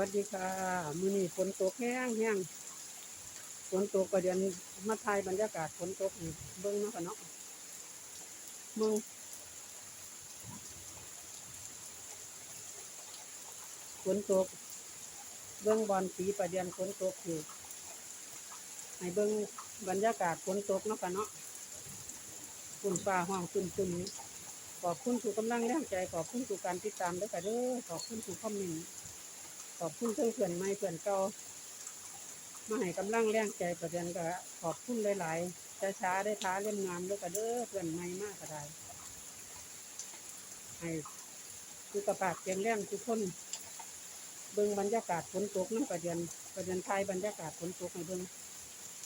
วัสดีค่ะมื้อนี้ฝนตกแห้งแห้งฝนตกก็เดือนมาถ่ายบรรยากาศฝนตกนี่เบิ่งเนาะค่ะเนาะเบิ่งฝนตก เบิ่งบอลสีประเดียนฝนตกอยู่ให้เบิ่งบรรยากาศฝนตกเนาะค่ะเนาะฝุ่นฟ้าห้องขึ้นขึ้นขอบคุณทุกกำลังแรงใจขอบคุณทุกการติดตามด้วยค่ะเด้อขอบคุณทุกคอมเมนต์ ขอบคุณเพื่อนเพื่อนใหม่เพื่อนเก่ามาให้กำลังแรงใจประเด็นก็ขอบคุณหลายๆช้าช้าๆได้ท้าเล่มงามแล้วก็เด้อเพื่อนใหม่มากก็ได้ให้สุขภาพแข็งแรงทุกคน เบิ่งบรรยากาศฝนตกนั่นประเด็นประเด็นไทยบรรยากาศฝนตกให้เบิ่ง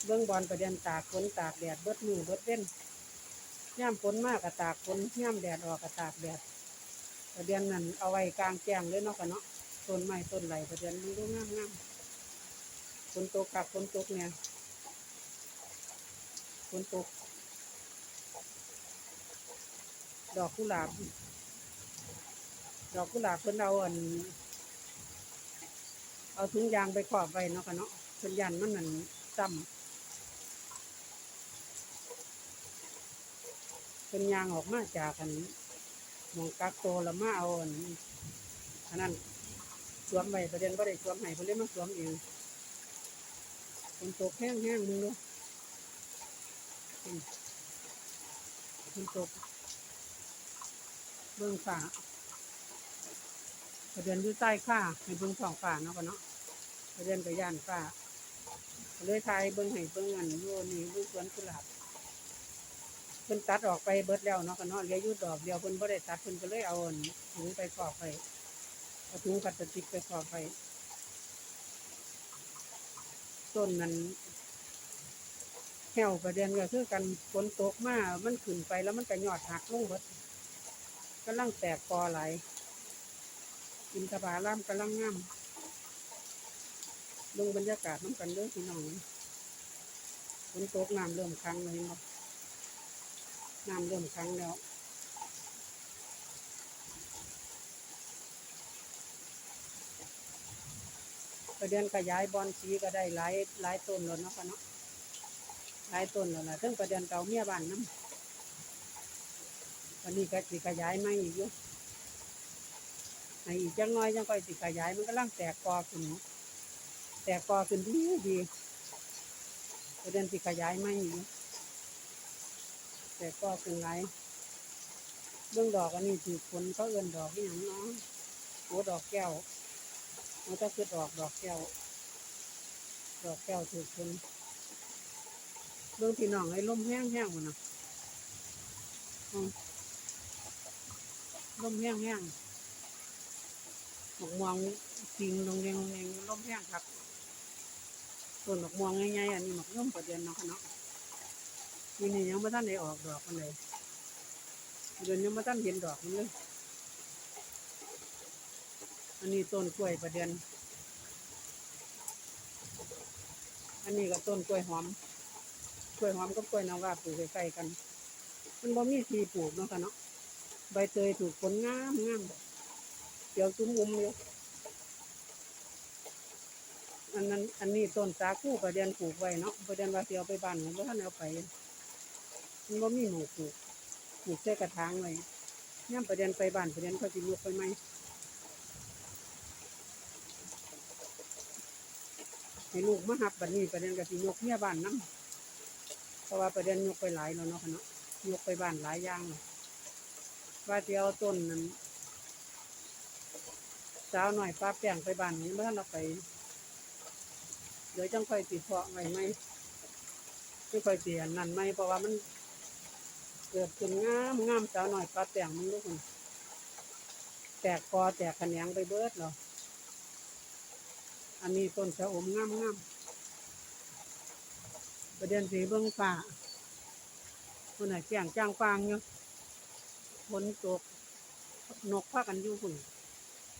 เบิ่งบอลประเด็นตากฝนตากแดดเบิดมือเบิดเว้นย่ำฝนมากก็ตากฝนย่ำแดดออกก็ตากแดดประเด็นนั้นเอาไว้กลางแจ้งเลยเนาะกันเนาะ ต้นไม้ต้นไหลประเดี๋ยวมันดูงามงามฝนตกกับฝนตกเนี่ยฝนตก ดอกกุหลาบ ดอกกุหลาบเพิ่นเอาอัน เอาถุงยางไปครอบไว้เนาะกันเนาะเพิ่นยันมันนั่นซ้ำเป็นยางออกมาจากกันมองกักโตวแล้วมาเอาอันอันนั้น สวมไว้ประเด็นบ่ได้สวมให้เพิ่นเลยมาสวมเองฝนตกแห้งแห้งมึงดูอืมฝนตกเบื้องฟ้าประเด็นอยู่ใต้ฟ้าให้เบื้องท้องฟ้าเนาะก็เนาะประเด็นก็ย่านฟ้าเลยทายเบื้องให้เบื้องอันอยู่นี่อยู่สวนกุหลาบเพิ่นตัดออกไปเบิดแล้วเนาะก็เนาะเหลืออยู่ดอกเดียวเพิ่นบ่ได้ตัดเพิ่นก็เลยเอาอันถุงไปกอกไป เอาถุงพลาสติกไปครอบไปต้นนั้นแห้วประเด็นก็คือกันฝนตกมามันขึ้นไปแล้วมันก็ยอดหักลงหมดกำลังแตกกอไหลายกินตะบาล่ามกำลังงาลงบรรยากาศน้ำกันเด้อพี่น้องฝนตกน้ำเริ่มครั้งเลยเนาะน้ำเริ่มครั้งแล้ว ประเด็นขยายบอลสีก็ได้หลายหลายต้นแล้วเนาะค่ะเนาะหลายต้นแล้วนะซึ่งประเด็นเก่าเมียบ้านน้ำวันนี้ก็สิขยายไม่อีกอยู่ให้อีกจังน้อยจังค่อยสิขยายมันก็ล่างแตกกอขึ้นแตกกอขึ้นดีดีประเด็นสิขยายไม่อีกแตกกอขึ้นหลายเบื้องดอกอันนี้ถือผลเขาเอินดอกที่อย่างเนาะโอ้ดอกแก้ว มันก็คือดอกดอกแก้ว ดอกแก้วถูกคนเรื่องพี่น้องไอ้ลมแห้งแห้งหมดนะอืมแห้งแห้งหมกมวงจริงลงเรียงลงเรียงลมแห้งครับส่วนหมกมวงง่ายๆอันนี้หมกร่มประเด็นเนาะค่ะเนาะนี่นี่ยังไม่ทันได้ออกดอกมันเลยเดือนยังไม่ทันเห็นดอกมันเลย อันนี้ต้นกล้วยประเด็นอันนี้ก็ต้นกล้วยหอม กล้วยหอมกับกล้วยน้ำว้าปลูกใกล้ๆกัน มันบ่มีทีปลูกเนาะค่ะเนาะ ใบเตยถูกผลงามงามเดี๋ยวตุ้มอุ้มอยู่อันนั้น อันนี้ต้นสาคูประเด็นปลูกไว้เนาะประเด็นว่าเดียวไปบ้านของบ่ท่านเอาไป มันบ่มีหนูปลูกปลูกใส่กระถางไว้ย่ำประเด็นไปบ้านประเด็นก็สิลุกไปไหม ให้ลูกมาหับบัดนี้ประเด็นก็สิยกเมียบ้านน้ำเพราะว่าประเด็นยกไปหลายแล้วเนาะค่ะเนาะยกไปบ้านหลายอย่างว่าจะเอาต้นนั้นสาวหน่อยป้าแป้งไปบ้านนี้เมื่อเอาไปเดี๋ยวจังค่อยติดเพาะไว้ไหมไม่ค่อยเตียนนั่นไหมเพราะว่ามันเกิดขึ้นงามงามสาวหน่อยป้าแป้งมันลูกมันแตกกอแตกแขนงไปเบิดเหรอ อันนี้ต้นชะอมงามงามประเด็นสีเบื้องป่าคนไหนแจ้งจ้างฟางอยู่ฝนตกนกพากันอยู่คุณ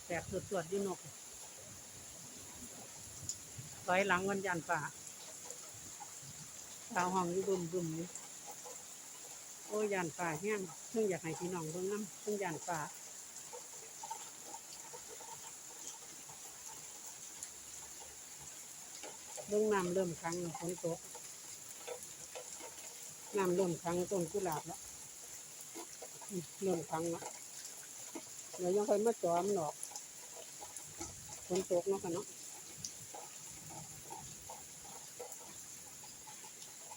แตกสวดสวๆอยู่นกถอยหลังวันยันป่าดาวห้องอยู่บึมบึมอยู่โอ้ยยันป่าแห้งเพิ่งอยากให้พี่น้องเบิ่งน้ำเพิ่งยันป่า เรื่องน้ำเริ่มคั้งแล้วฝนตกน้ำเริ่มคั้งต้นกุหลาบแล้วเริ่มคั้งแล้วเดี๋ยวยังค่อยมาจอมหรอกฝนตกเนาะค่ะเนาะ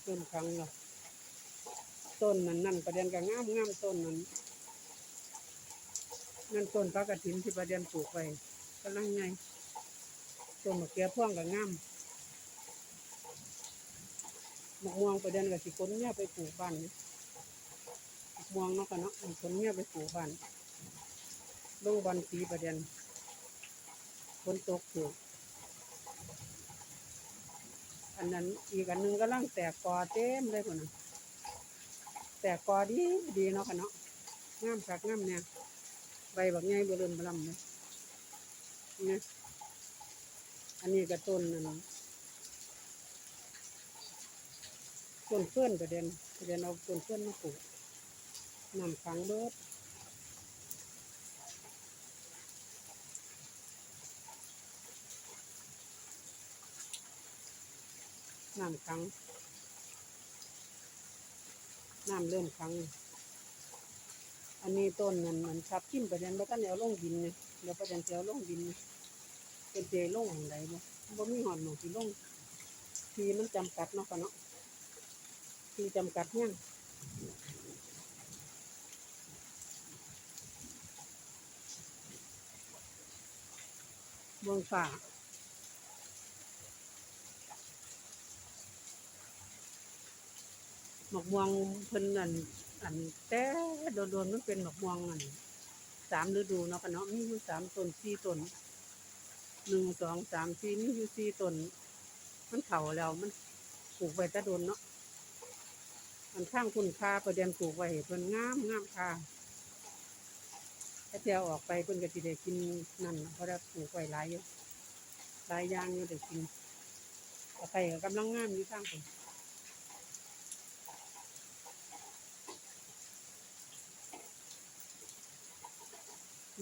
เริ่มคั้งแล้วต้นนั้นนั่นประเด็นก็งามงามต้นนั้นนั่นต้นพระกฐินที่ประเด็นปลูกไว้กำลังไงต้นมะเขือพ่วงก็งาม มะม่วงประเด็นกับสิคนเนี่ยไปปลูกบ้านมะม่วงเนาะกันเนาะคนเนี่ยไปปลูกบ้านลงบอลสีประเด็นฝนตกถูกอันนั้นอีกอันหนึงก็ลังแตกกอเต็มเลยคนน่ะแตกกอดีดีเนาะกันเนาะงามคักงามเนี่ยใบแบบใหญ่เบิ่มบลำเลยเนี่ยอันนี้ก็ต้นนั่น ต้นเพื่อนประเด็นประเด็นเอาต้นเพื่อนมาปลูกนำขังเบิดน้ำขังน้ำเริ่มขัง อันนี้ต้นนั้นมันทับทิ่มประเด็นแล้วก็แนวลงดินเนี่ยเดี๋ยวประเด็นแนวลงดินเป็นเจลงอย่างไรบ่บ่มีหอนหมองที่ลงทีมันจำกัดเนาะค่ะเนาะ ที่จำกัดเนี่ยบืองฝ่าหมกม่วงเพิ่นอันอันแต่โดนๆมันเป็นหมกม่วงอันสามฤดูเนาะกันเนาะมีอยู่สามต้นสี่ต้นหนึ่งสองสามสี่มีอยู่สี่ต้นมันเข่าแล้วมันปลูกไปแต่โดนเนาะ มันข้างคุณค่าประเด็นปลูกไว้เพิ่นงามงามค่าถ้าเที่ยวออกไปเพิ่นก็สิได้กินนั่นเพราะได้ปลูกไว้หลายอยู่หลายอย่างอยู่ได้กินต่อไปก็กำลังงามอยู่ข้างคุณ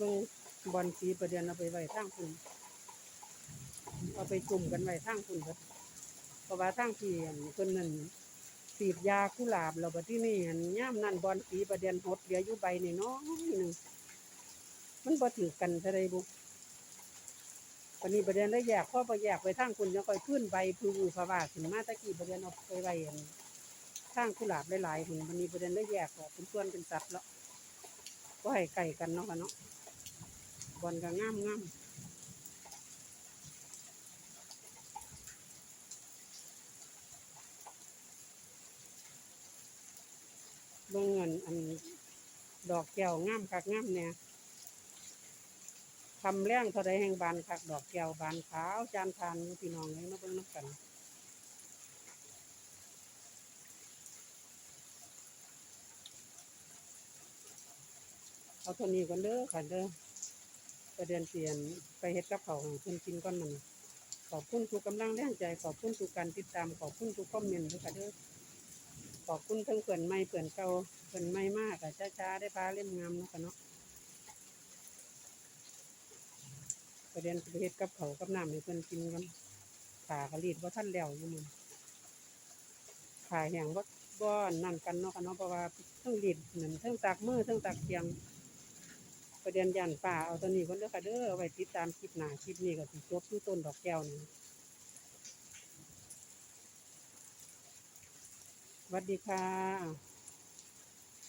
ลงบอลสีประเด็นเอาไปไว้ข้างคุณเอาไปกลุ่มกันไว้ข้างคุณเบิดเพราะว่าข้างที่อันเพิ่นนั่น สีดยากุหลาบเราบัดที่นี่หันย่ามนั่นบอลสีประเด็นหดเหลืออยู่ใบนี่น้อยหนึ่งมันบ่ถือกันเท่าไรบุวันนี้ประเด็นได้แยกข้อประแยกไปทางคุณจะค่อยขึ้นใบพูอูภาวะขึ้นมาตะกี้ประเด็นเอาไปไว้อันทางกุหลาบหลายๆหุ่นวันนี้ประเด็นได้แยกออกเป็นส่วนเป็นสัดแล้วก็ให้ไก่กันเนาะค่ะเนาะบอลก็ง่ามง่ามเบิ่งเงิน อันดอกแก้วงามคักงามเนี่ยทำแรงเท่าใดแห่งบานคักดอกแก้วบานขาวจานทานอยู่พี่น้องเลยมาเบิ่งน้ำกันเอาเท่านี้ก่อนเด้อค่ะเด้อประเด็นเปลี่ยนไปเฮ็ดกับเขาวให้เพิ่นกินก่อนมัน ขอบคุณทุกกำลังแรงใจ ขอบคุณทุกการติดตาม ขอบคุณทุกคอมเมนต์ด้วยค่ะเด้อ อบคุณทั้งเพื่อนใหม่เพื่อนเก่าเพื่อนใหม่มากอะช้าๆได้พาเล่มงามเนาะค่ะเนาะประเด็นไปเฮ็ดกับเขากับน้ำให้เพิ่นกินกันขากระลีดว่าท่านแล้วอยู่มันขาแห้งว่าบ่อนนั่นกันเนาะค่ะเนาะเพราะว่าเทั้งลีดเหมือนเทั้งตักมือเทั้งตักเทียง ประเด็นยันป่าเอาตัวนี้คนเด้อค่ะเด้อเอาไว้ติดตามคลิปหน้าคลิปนี้ก็สิจบที่ต้นดอกแก้วนี่ วัสดีค่ะ